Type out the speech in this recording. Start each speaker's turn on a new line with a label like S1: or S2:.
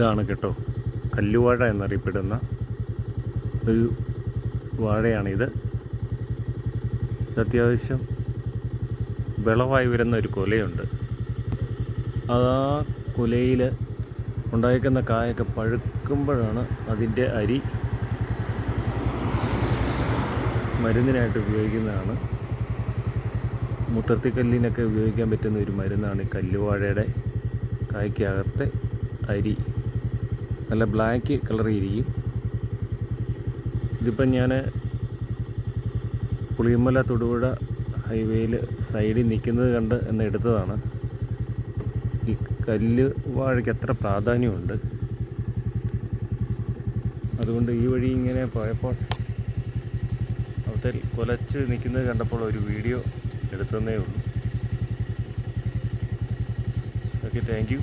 S1: ഇതാണ് കേട്ടോ. കല്ലുവാഴ എന്നറിയപ്പെടുന്ന ഒരു വാഴയാണിത്. അത്യാവശ്യം വിളവായി വരുന്ന ഒരു കൊലയുണ്ട്. ആ കൊലയിൽ ഉണ്ടായിരിക്കുന്ന കായൊക്കെ പഴുക്കുമ്പോഴാണ് അതിന്റെ അരി മരുന്നിനായിട്ട് ഉപയോഗിക്കുന്നതാണ്. മുത്തർത്തിക്കല്ലിനൊക്കെ ഉപയോഗിക്കാൻ പറ്റുന്ന ഒരു മരുന്നാണ് കല്ലുവാഴയുടെ കായ്ക്കകത്തെ അരി. നല്ല ബ്ലാക്ക് കളർ കളറിയിരിക്കും ഇതിപ്പം ഞാൻ പുളിയമ്മല തൊടുപുഴ ഹൈവേയിൽ സൈഡിൽ നിൽക്കുന്നത് കണ്ട് എന്ന് എടുത്തതാണ്. ഈ കല്ല് വാഴയ്ക്ക് എത്ര പ്രാധാന്യമുണ്ട്. അതുകൊണ്ട് ഈ വഴി ഇങ്ങനെ പോയപ്പോൾ അവിടുത്തെ കൊലച്ച് നിൽക്കുന്നത് കണ്ടപ്പോൾ ഒരു വീഡിയോ എടുത്തതേ ഉള്ളൂ. Okay thank you